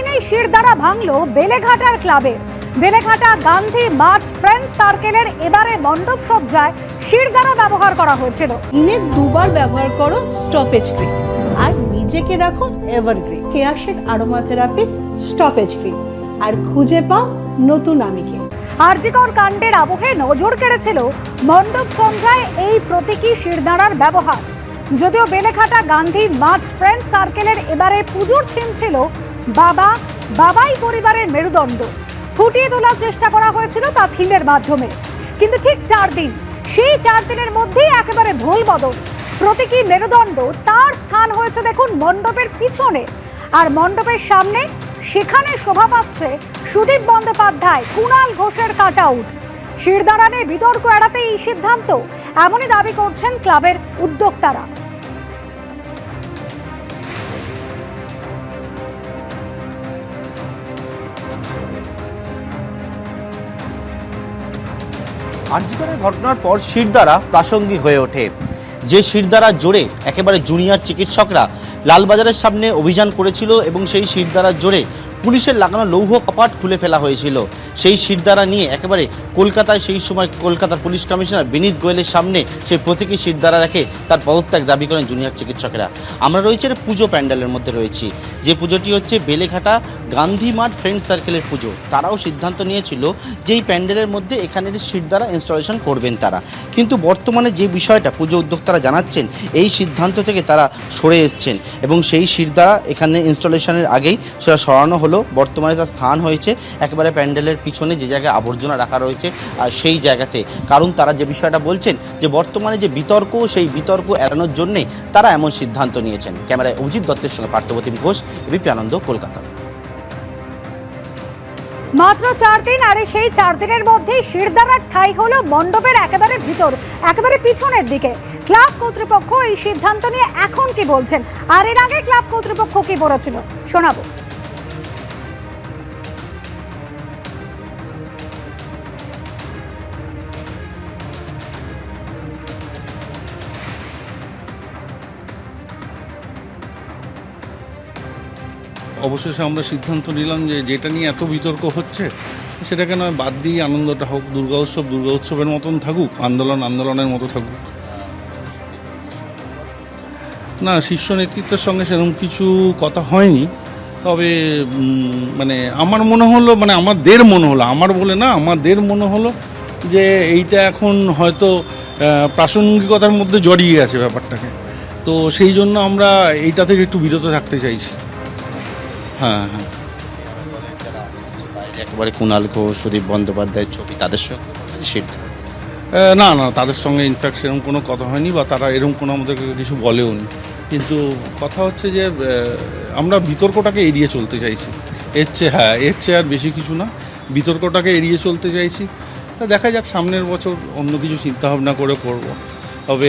দিনেই শিরদাঁড়া ভাঙলো বেলেঘাটার ক্লাবে। বেলেঘাটা গান্ধী মাঠ ফ্রেন্ড সার্কেলের এবারে মণ্ডপ সজ্জায় শিরদাঁড়া ব্যবহার করা হয়েছিল। দিনে দুবার ব্যবহার করো স্টপেজ ক্রিম আর নিজেকে রাখো evergreen Keya Seth aroma therapy stop age cream আর খুঁজে পাও নতুন আমিকে। আরজিকর কাণ্ডের আবহে নজর কেড়েছিল মণ্ডপ সন্ধ্যায় এই প্রতীকী শিরদাঁড়ার ব্যবহার। যদিও বেলেঘাটা গান্ধী মাঠ ফ্রেন্ড সার্কেলের এবারে পুজোর থিম ছিল বাবা, বাবাই পরিবারের মেরুদণ্ড। ফুটিয়ে তোলার চেষ্টা করা হয়েছিল তা থিমের মাধ্যমে। কিন্তু ঠিক চার দিন, সেই চার দিনের মধ্যেই একেবারে ভুল বদল। প্রতীকী মেরুদণ্ড তার স্থান হয়েছে দেখুন মণ্ডপের পিছনে। আর মণ্ডপের সামনে সেখানে শোভা পাচ্ছে সুদীপ বন্দ্যোপাধ্যায়, কুণাল ঘোষের কাট আউট শিরদাঁড়ানে বিতর্ক এড়াতে এই সিদ্ধান্ত, এমনই দাবি করছেন ক্লাবের উদ্যোক্তারা। আর্জিকরের ঘটনার পর শিরদারা প্রাসঙ্গিক হয়ে ওঠে। যে শিরদারা জোরে একেবারে জুনিয়র চিকিৎসকরা লালবাজারের সামনে অভিযান করেছিল এবং সেই শিরদারার জোরে পুলিশের লাগানো লৌহ কপাট খুলে ফেলা হয়েছিল। সেই শিরদাঁড়া নিয়ে একেবারে কলকাতায় সেই সময় কলকাতার পুলিশ কমিশনার বিনীত গোয়েলের সামনে সেই প্রতীকী শিরদাঁড়া রেখে তার পদত্যাগ দাবি করেন জুনিয়র চিকিৎসকেরা। আমরা রয়েছে পুজো প্যান্ডেলের মধ্যে রয়েছি। যে পুজোটি হচ্ছে বেলেঘাটা গান্ধী মাঠ ফ্রেন্ড সার্কেলের পুজো। তারাও সিদ্ধান্ত নিয়েছিল যে এই প্যান্ডেলের মধ্যে এখানের শিরদাঁড়া ইনস্টলেশন করবেন তারা। কিন্তু বর্তমানে যে বিষয়টা পুজো উদ্যোক্তারা জানাচ্ছেন, এই সিদ্ধান্ত থেকে তারা সরে এসছেন এবং সেই শিরদাঁড়া এখানে ইনস্টলেশনের আগেই সেটা সরানো হলো। বর্তমানে তার স্থান হয়েছে একেবারে প্যান্ডেলের পিছনে যে জায়গায় আবর্জনা রাখা রয়েছে আর সেই জায়গাতে। কারণ তারা যে বিষয়টা বলছেন যে বর্তমানে যে বিতর্ক, সেই বিতর্ক এড়ানোর জন্যেই তারা এমন সিদ্ধান্ত নিয়েছেন। ক্যামেরায় অভিজিৎ দত্তের সঙ্গে পার্থপ্রতিম ঘোষ, এবিপি আনন্দ, কলকাতা। মাত্র চার দিন, আর সেই চার দিনের মধ্যে শিরদাঁড়ার ঠাই হলো মণ্ডপের একেবারে ভিতর, একেবারে পিছনের দিকে। ক্লাব কর্তৃপক্ষ এই সিদ্ধান্ত নিয়ে এখন কি বলছেন? আর এর আগে ক্লাব কর্তৃপক্ষ কি বলেছিল? শোনাবো। অবশেষে আমরা সিদ্ধান্ত নিলাম যে যেটা নিয়ে এত বিতর্ক হচ্ছে, সেটাকে নয়, বাদ দিয়ে আনন্দটা হোক, দুর্গা উৎসব, দুর্গা উৎসবের মতন থাকুক, আন্দোলন আন্দোলনের মতো থাকুক। না, শীর্ষ নেতৃত্বের সঙ্গে সেরকম কিছু কথা হয়নি, তবে মানে আমার মনে হলো মানে আমাদের মনে হলো, আমার বলে না, আমাদের মনে হলো যে এইটা এখন হয়তো প্রাসঙ্গিকতার মধ্যে জড়িয়ে আছে ব্যাপারটাকে। তো সেই জন্য আমরা এইটা থেকে একটু বিরত থাকতে চাইছি। হ্যাঁ হ্যাঁ। একেবারে কুণাল ঘোষ সুদীপ বন্দ্যোপাধ্যায়ের ছবি তাদের সঙ্গে সেটা না না তাদের সঙ্গে ইনফ্যাক্ট সেরকম কোনো কথা হয়নি বা তারা এরকম কোনো আমাদেরকে কিছু বলেও নি। কিন্তু কথা হচ্ছে যে আমরা বিতর্কটাকে এড়িয়ে চলতে চাইছি। এর চেয়ে হ্যাঁ এর চেয়ে আর বেশি কিছু না। বিতর্কটাকে এড়িয়ে চলতে চাইছি। দেখা যাক সামনের বছর অন্য কিছু চিন্তাভাবনা করে করব। তবে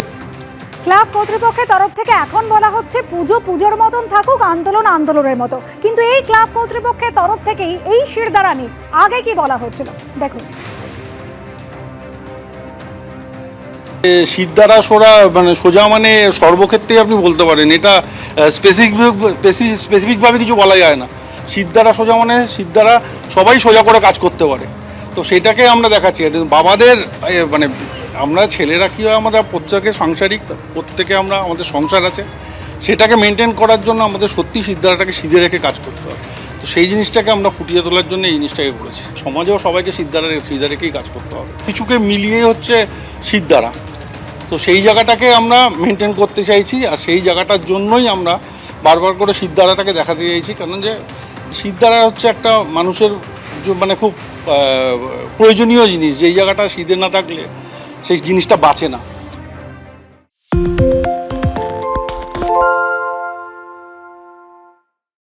ক্লাব কর্তৃপক্ষের তরফ থেকে এখন বলা হচ্ছে পুজো পুজোর মতন থাকুক, আন্দোলন আন্দোলনের মতো। কিন্তু এই ক্লাব কর্তৃপক্ষের তরফ থেকেই এই শিরদাঁড়া নিয়ে আগে কি বলা হচ্ছিল দেখুন। সিদ্ধারা সোরা মানে সোজা মানে সর্বক্ষেত্রেই আপনি বলতে পারেন। এটা স্পেসিফিক স্পেসিফিকভাবে কিছু বলা যায় না। সিদ্ধারা সোজা মানে সিদ্ধারা সবাই সোজা করে কাজ করতে পারে। তো সেটাকে আমরা দেখাচ্ছি। বাবাদের মানে আমরা ছেলেরা কী হয়, আমরা প্রত্যেকে সাংসারিক, প্রত্যেকে আমরা, আমাদের সংসার আছে। সেটাকে মেনটেন করার জন্য আমাদের সত্যি সিদ্ধারাটাকে সিধে রেখে কাজ করতে হবে তো সেই জিনিসটাকে আমরা ফুটিয়ে তোলার জন্য এই জিনিসটাকে করেছি। সমাজেও সবাইকে সিদ্ধারা সিধে রেখেই কাজ করতে হবে। কিছুকে মিলিয়ে হচ্ছে সিদ্ধারা। তো সেই জায়গাটাকে আমরা মেনটেন করতে চাইছি, আর সেই জায়গাটার জন্যই আমরা বারবার করে সিদ্ধারাটাকে দেখাতে চাইছি। কারণ যে সিদ্ধারা হচ্ছে একটা মানুষের মানে খুব প্রয়োজনীয় জিনিস। যেই জায়গাটা সিদ্ধে না থাকলে সেই জিনিসটা বাঁচে না।